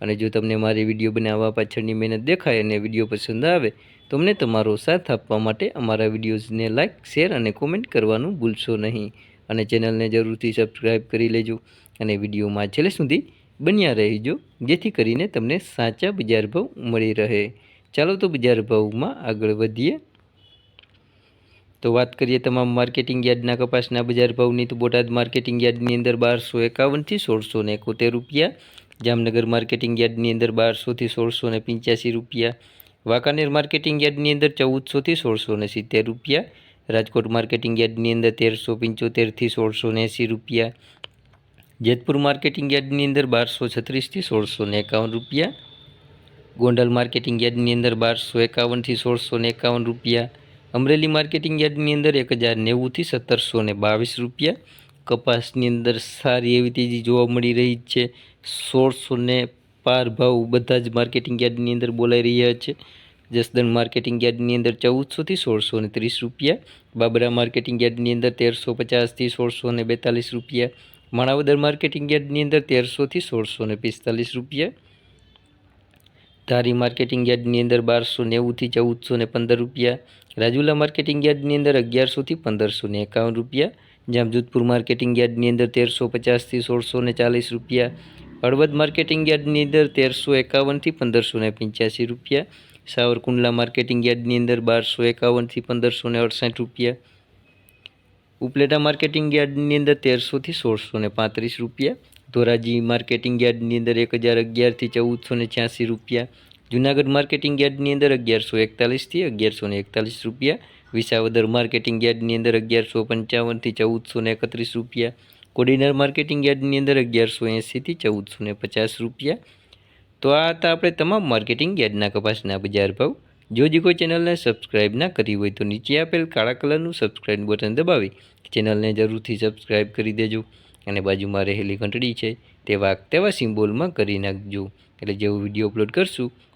અને જો તમને મારી વીડિયો બનાવવા પાછળની મહેનત દેખાય અને વીડિયો પસંદ આવે તો અમને તમારો સાથ આપવા માટે અમારા વિડીયોઝને લાઇક શેર અને કોમેન્ટ કરવાનું ભૂલશો નહીં. અને ચેનલને જરૂરથી સબસ્ક્રાઈબ કરી લેજો અને વિડીયોમાં છેલ્લે સુધી બન્યા રહેજો, જેથી કરીને તમને સાચા બજાર ભાવ મળી રહે. ચાલો તો બજાર ભાવમાં આગળ વધીએ. તો વાત કરીએ તમામ માર્કેટિંગ યાર્ડના કપાસના બજાર ભાવની. તો બોટાદ માર્કેટિંગ યાર્ડની અંદર બારસો એકાવનથી સોળસો એકોતેર રૂપિયા જામનગર માર્કેટિંગ યાર્ડની અંદર બારસોથી સોળસો ને પંચ્યાસી રૂપિયા, વાંકાનેર માર્કેટિંગ યાર્ડની અંદર ચૌદસોથી સોળસો ને સિત્તેર રૂપિયા, રાજકોટ માર્કેટિંગ યાર્ડની અંદર તેરસો પંચોતેરથી સોળસો ને એંસી રૂપિયા, જેતપુર માર્કેટિંગ યાર્ડની અંદર બારસો છત્રીસથી સોળસો ને એકાવન રૂપિયા, ગોંડલ માર્કેટિંગ યાર્ડની અંદર બારસો એકાવનથી સોળસો ને એકાવન રૂપિયા, અમરેલી માર્કેટિંગ યાર્ડની અંદર એક હજાર નેવુંથી સત્તરસો ને બાવીસ રૂપિયા કપાસની અંદર સારી એવી તેજી જોવા મળી રહી છે. સોળસો ને પાર ભાવ બધા જ માર્કેટિંગ યાર્ડની અંદર બોલાઈ રહ્યા છે. જસદન માર્કેટિંગ યાર્ડની અંદર ચૌદસોથી સોળસો ને ત્રીસ રૂપિયા, બાબરા માર્કેટિંગ યાર્ડની અંદર તેરસો પચાસથી સોળસો ને બેતાલીસ રૂપિયા, માણાવદર માર્કેટિંગ યાર્ડની અંદર તેરસોથી સોળસો ને પિસ્તાલીસ રૂપિયા, ધારી માર્કેટિંગ યાર્ડની અંદર બારસો નેવુંથી ચૌદસો ને પંદર રૂપિયા, રાજુલા માર્કેટિંગ યાર્ડની અંદર અગિયારસોથી પંદરસો ને એકાવન રૂપિયા જામજોધપુર માર્કેટિંગ યાર્ડની અંદર તેરસો પચાસથી સોળસો ને ચાલીસ રૂપિયા, હળવદ માર્કેટિંગ યાર્ડની અંદર તેરસો એકાવનથી પંદરસો ને પંચ્યાસી રૂપિયા, સાવરકુંડલા માર્કેટિંગ યાર્ડની અંદર બારસો એકાવનથી પંદરસો ને અડસઠ રૂપિયા, ઉપલેટા માર્કેટિંગ યાર્ડની અંદર તેરસોથી સોળસો ને પાંત્રીસ રૂપિયા, ધોરાજી માર્કેટિંગ યાર્ડની અંદર એક હજાર અગિયારથી ચૌદસો ને છ્યાસી રૂપિયા જુનાગઢ માર્કેટિંગ યાર્ડની અંદર અગિયારસો એકતાલીસથી અગિયારસો એકતાલીસ રૂપિયા. વિસાવદર માર્કેટિંગ યાર્ડની અંદર અગિયારસો પંચાવનથી ચૌદસો એકત્રીસ રૂપિયા. કોડિનર માર્કેટિંગ યાર્ડની અંદર અગિયારસો એંસીથી ચૌદસો પચાસ રૂપિયા. તો આ હતા આપણે તમામ માર્કેટિંગ યાર્ડના કપાસના બજાર ભાવ. જો જે કોઈ ચેનલને સબસ્ક્રાઇબ ના કરી હોય તો નીચે આપેલ કાળા કલરનું સબસ્ક્રાઇબ બટન દબાવી ચેનલને જરૂરથી સબસ્ક્રાઇબ કરી દેજો. અને બાજુમાં રહેલી ઘંટડી છે તેવા તેવા સિમ્બોલમાં કરી નાખજો. એટલે જેવો વીડિયો અપલોડ કરશું